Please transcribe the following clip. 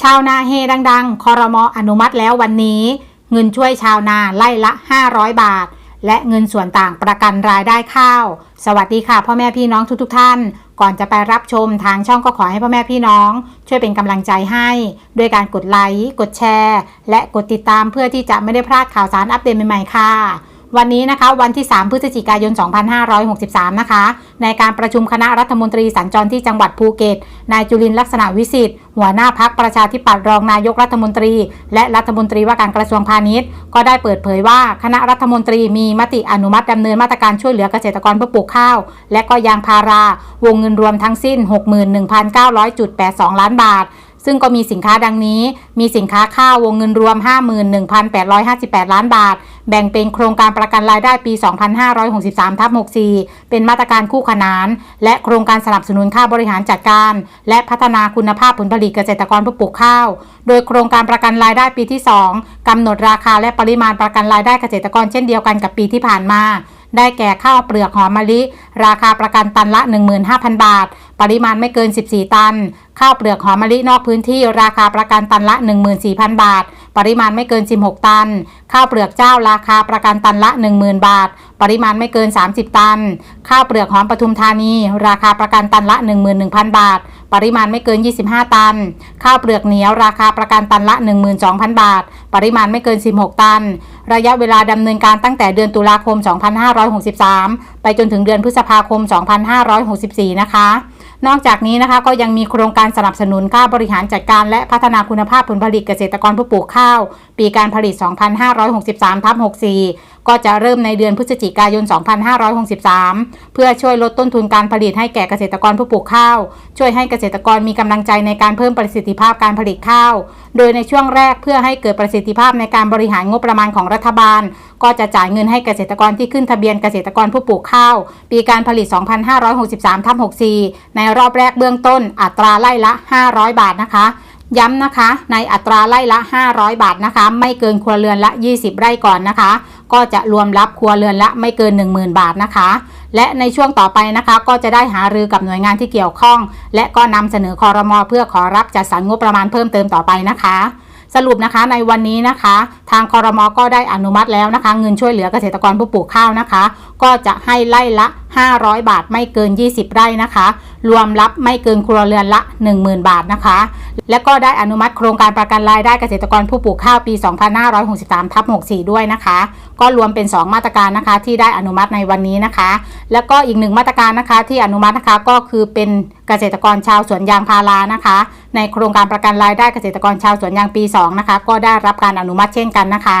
ชาวนาเฮดังๆ คอรมออนุมัติแล้ววันนี้ เงินช่วยชาวนาไล่ละ 500 บาท และเงินส่วนต่างประกันรายได้ข้าว สวัสดีค่ะ พ่อแม่พี่น้องทุกๆท่าน ก่อนจะไปรับชมทางช่องก็ขอให้พ่อแม่พี่น้อง ช่วยเป็นกำลังใจให้ด้วยการกดไลค์ กดแชร์ และกดติดตามเพื่อที่จะไม่ได้พลาดข่าวสารอัปเดตใหม่ๆค่ะ วันนี้นะคะวันที่ 3 พฤศจิกายน 2563 นะคะ ในการประชุมคณะรัฐมนตรีสัญจรที่จังหวัดภูเก็ต นายจุลินลักษณะวิสิทธิ์หัวหน้าพักประชาธิปัตย์รองนายกรัฐมนตรี และรัฐมนตรีว่าการกระทรวงพาณิชย์ ก็ได้เปิดเผยว่าคณะรัฐมนตรีมีมติอนุมัติดำเนินมาตรการช่วยเหลือเกษตรกรเพื่อปลูกข้าว และก็ยางพาราวงเงินรวมทั้งสิ้น 61,900.82 ล้านบาท ซึ่งก็มีสินค้าดังนี้ มีสินค้าข้าววงเงินรวม 51,858 ล้านบาท แบ่งเป็นโครงการประกันรายได้ปี 2563ทับ64 เป็นมาตรการคู่ขนาน และโครงการสนับสนุนค่าบริหารจัดการ และพัฒนาคุณภาพผลผลิตเกษตรกรผู้ปลูกข้าว โดยโครงการประกันรายได้ปีที่ 2กำหนดราคาและปริมาณประกันรายได้เกษตรกรเช่นเดียวกันกับปีที่ผ่านมาได้แก่ข้าวเปลือกหอมมะลิ ราคาประกันตันละ 15,000 บาท ปริมาณไม่เกิน 14 ตัน ข้าวเปลือกหอมมะลินอกพื้นที่ราคาประกันตันละ 14,000 บาท ปริมาณไม่เกิน 16 ตัน ข้าวเปลือกเจ้าราคาประกันตันละ 10,000 บาท ปริมาณไม่เกิน 30 ตัน ข้าวเปลือกหอมปทุมธานี ราคาประกันตันละ 11,000 บาท ปริมาณไม่เกิน 25 ตัน ข้าวเปลือกเหนียวราคาประกันตันละ 12,000 บาท ปริมาณไม่เกิน 16 ตัน ระยะเวลาดำเนินการตั้งแต่เดือนตุลาคม 2563 ไปจนถึงเดือนพฤษภาคม 2564 นะคะนอกจากนี้นะคะก็ยังมีโครงการสนับสนุนค่าบริหารจัดการและพัฒนาคุณภาพผลผลิตเกษตรกรผู้ปลูกข้าว ปีการผลิต 2563ทับ64 ก็จะเริ่มในเดือนพฤศจิกายน 2563 เพื่อช่วยลดต้นทุนการผลิตให้แก่เกษตรกรผู้ปลูกข้าว ช่วยให้เกษตรกรมีกำลังใจในการเพิ่มประสิทธิภาพการผลิตข้าว โดยในช่วงแรกเพื่อให้เกิดประสิทธิภาพในการบริหารงบประมาณของรัฐบาล ก็จะจ่ายเงินให้เกษตรกรที่ขึ้นทะเบียนเกษตรกรผู้ปลูกข้าว ปีการผลิต 2563ทับ64 ในรอบแรกเบื้องต้นอัตราไล่ละ 500 บาทนะคะ ย้ำนะคะ ในอัตราไล่ละ 500 บาทนะคะ ไม่เกินครัวเรือนละ 20 ไร่ก่อนนะคะ ก็จะรวมรับครัวเรือนละไม่เกิน 10,000 บาทนะคะ และในช่วงต่อไปนะคะ ก็จะได้หารือกับหน่วยงานที่เกี่ยวข้อง และก็นำเสนอคอรมอเพื่อขอรับจัดสรรงบประมาณเพิ่มเติมต่อไปนะคะสรุปนะคะในวันนี้นะคะ ทางคอรมอก็ได้อนุมัติแล้วนะคะ เงินช่วยเหลือเกษตรกรผู้ปลูกข้าวนะคะ ก็จะให้ไล่ละ 500 บาทไม่เกิน 20 ไร่นะคะ รวมรับไม่เกินครัวเรือนละ 10,000 บาทนะคะ และก็ได้อนุมัติโครงการประกันรายได้เกษตรกรผู้ปลูกข้าวปี 2563ทับ64 ด้วยนะคะ ก็รวมเป็น 2 มาตรการนะคะ ที่ได้อนุมัติในวันนี้นะคะ แล้วก็อีกหนึ่งมาตรการนะคะที่อนุมัตินะคะก็คือเป็นเกษตรกรชาวสวนยางพารานะคะ ในโครงการประกันรายได้เกษตรกรชาวสวนยางปี 2 นะคะ ก็ได้รับการอนุมัติเช่นกันนะคะ